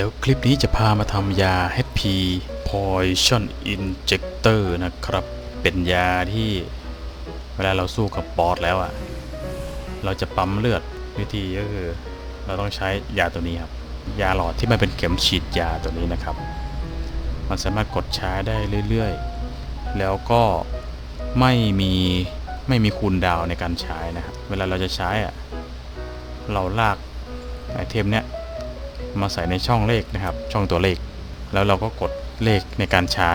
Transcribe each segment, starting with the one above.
ดี๋ยวคลิปนี้จะพามาทำยา HP Poison Injector นะครับ เป็นยาที่เวลาเราสู้กับบอสแล้วอะ่ะ เราจะปั๊มเลือดวิธีก็คือ เราต้องใช้ยาตัวนี้ครับ ยาหลอดที่มันเป็นเข็มฉีดยาตัวนี้นะครับ มันสามารถกดใช้ได้เรื่อยๆ แล้วก็ไม่มีไม่มีคูลดาวในการใช้นะครับ เวลาเราจะใช้อะ เราลากไอเทมเนี้ย มาใส่ในช่องเลขนะครับ ช่องตัวเลข แล้วเราก็กดเลขในการใช้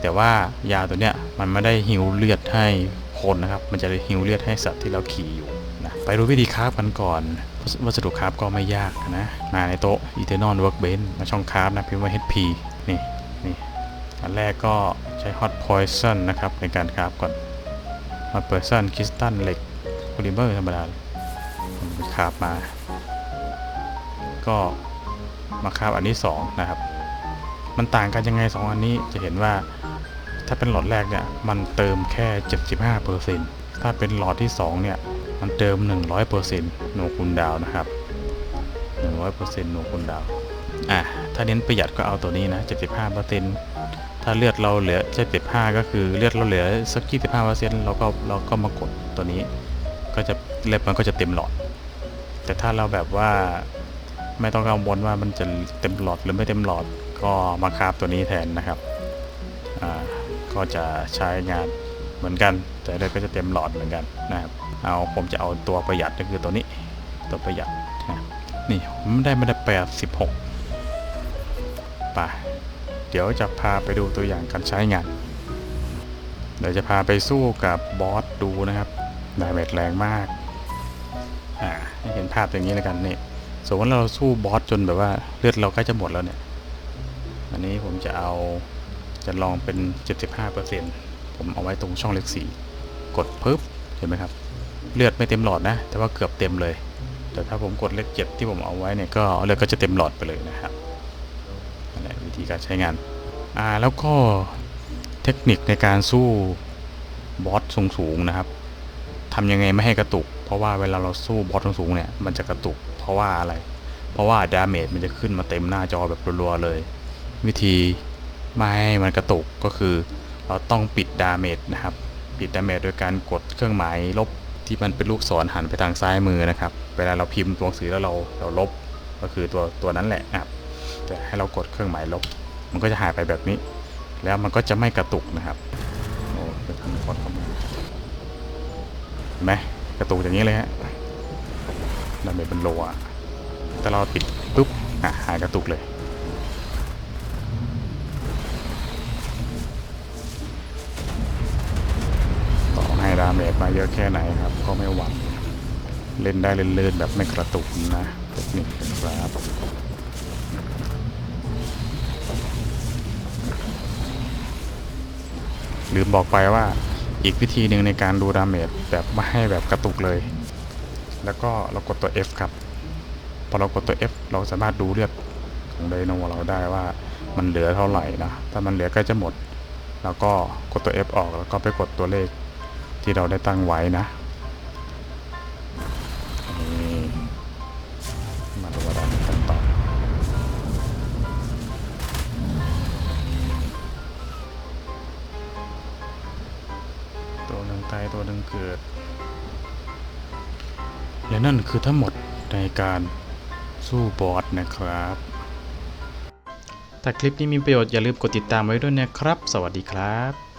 แต่ว่ายาตัวเนี้ยมันไม่ได้ฮิวเลือดให้คนนะครับ มันจะฮิวเลือดให้สัตว์ที่เราขี่อยู่นะไปดูวิธีคราฟกันก่อน วัสดุคราฟก็ไม่ยากนะมาในโต๊ะ Eternal Workbench มาช่องคราฟนะพิมพ์ว่า HP นี่นี่อันแรกก็ใช้ Hot Poison นะครับในการคราฟก่อน Hot Poison คริสตัลเหล็กโพลิเมอร์ธรรมดาผมไปคราฟมา ก็ มาคาบอันที่2นะครับ มันต่างกันยังไง 2 อันนี้จะเห็นว่า ถ้าเป็นหลอดแรกเนี่ยมันเติมแค่ 75%ถ้าเป็นหลอดที่ 2 เนี่ย มันเติม 100%โนคูณดาวนะครับ 100%โนคูณดาวอะถ้าเน้นประหยัดก็เอาตัวนี้นะ 75%ถ้าเลือดเราเหลือ 75 ก็คือเลือดเราเหลือสัก 25%เราก็เราก็มากดตัวนี้ ก็จะเลือดมันก็จะเต็มหลอด แต่ถ้าเราแบบว่า ไม่ต้องกังวลว่ามันจะเต็มหลอดหรือไม่เต็มหลอดก็มาคาบตัวนี้แทนนะครับก็จะใช้งานเหมือนกัน แต่เลือดก็จะเต็มหลอดเหมือนกันนะครับเอาผมจะเอาตัวประหยัดก็คือตัวนี้ตัวประหยัดนะนี่ผมได้มาได้แปดสิบหกไปเดี๋ยวจะพาไปดูตัวอย่างการใช้งานเดี๋ยวจะพาไปสู้กับบอสดูนะครับดาเมจแรงมากอ่าให้เห็นภาพอย่างนี้แล้วกันนี่ สมมติเราสู้บอสจนแบบว่าเลือดเราใกล้จะหมดแล้วเนี่ย อันนี้ผมจะเอาจะลองเป็น 75%ผมเอาไว้ตรงช่องเลขสี่กดปึ๊บเห็นไหมครับ เลือดไม่เต็มหลอดนะ แต่ว่าเกือบเต็มเลย แต่ถ้าผมกดเลขเจ็ดที่ผมเอาไว้เนี่ยก็เลือดก็จะเต็มหลอดไปเลยนะครับนั่นแหละวิธีการใช้งานอ่าแล้วก็เทคนิคในการสู้บอสสูงๆนะครับ ทำยังไงไม่ให้กระตุก เพราะว่าเวลาเราสู้บอสสูงๆเนี่ยมันจะกระตุก เพราะว่าอะไร เพราะว่าดาเมจมันจะขึ้นมาเต็มหน้าจอแบบรัวๆเลย วิธีไม่ให้มันกระตุกก็คือ เราต้องปิดดาเมจนะครับ ปิดดาเมจโดยการกดเครื่องหมายลบที่มันเป็นลูกศรหันไปทางซ้ายมือนะครับ เวลาเราพิมพ์ตัวหนังสือแล้วเราเราลบก็คือตัวตัวนั้นแหละนะครับแต่ให้เรากดเครื่องหมายลบ มันก็จะหายไปแบบนี้ แล้วมันก็จะไม่กระตุกนะครับโอ้จะทำคอดเข้ามา เห็นไหมกระตุกอย่างนี้เลยฮะดาเมจเป็นโลอะแต่เราปิดปุ๊บอะหายกระตุกเลยต่อให้ดาเมจมาเยอะแค่ไหนครับ ก็ไม่หวั่นเล่นได้เลื่นๆแบบไม่กระตุกนะเทคนิคนะครับลืมบอกไปว่า อีกวิธีหนึ่งในการดูดาเมจแบบไม่ให้แบบกระตุกเลย แล้วก็เรากดตัว F ครับ พอเรากดตัว F เราสามารถดูเลือดของไดโนเราได้ว่ามันเหลือเท่าไหร่นะ ถ้ามันเหลือใกล้จะหมด แล้วก็กดตัว F ออกแล้วก็ไปกดตัวเลขที่เราได้ตั้งไว้นะ ตายตัวหนึ่งเกิด และนั่นคือทั้งหมดในการสู้บอสนะครับ ถ้าคลิปนี้มีประโยชน์อย่าลืมกดติดตามไว้ด้วยนะครับ สวัสดีครับ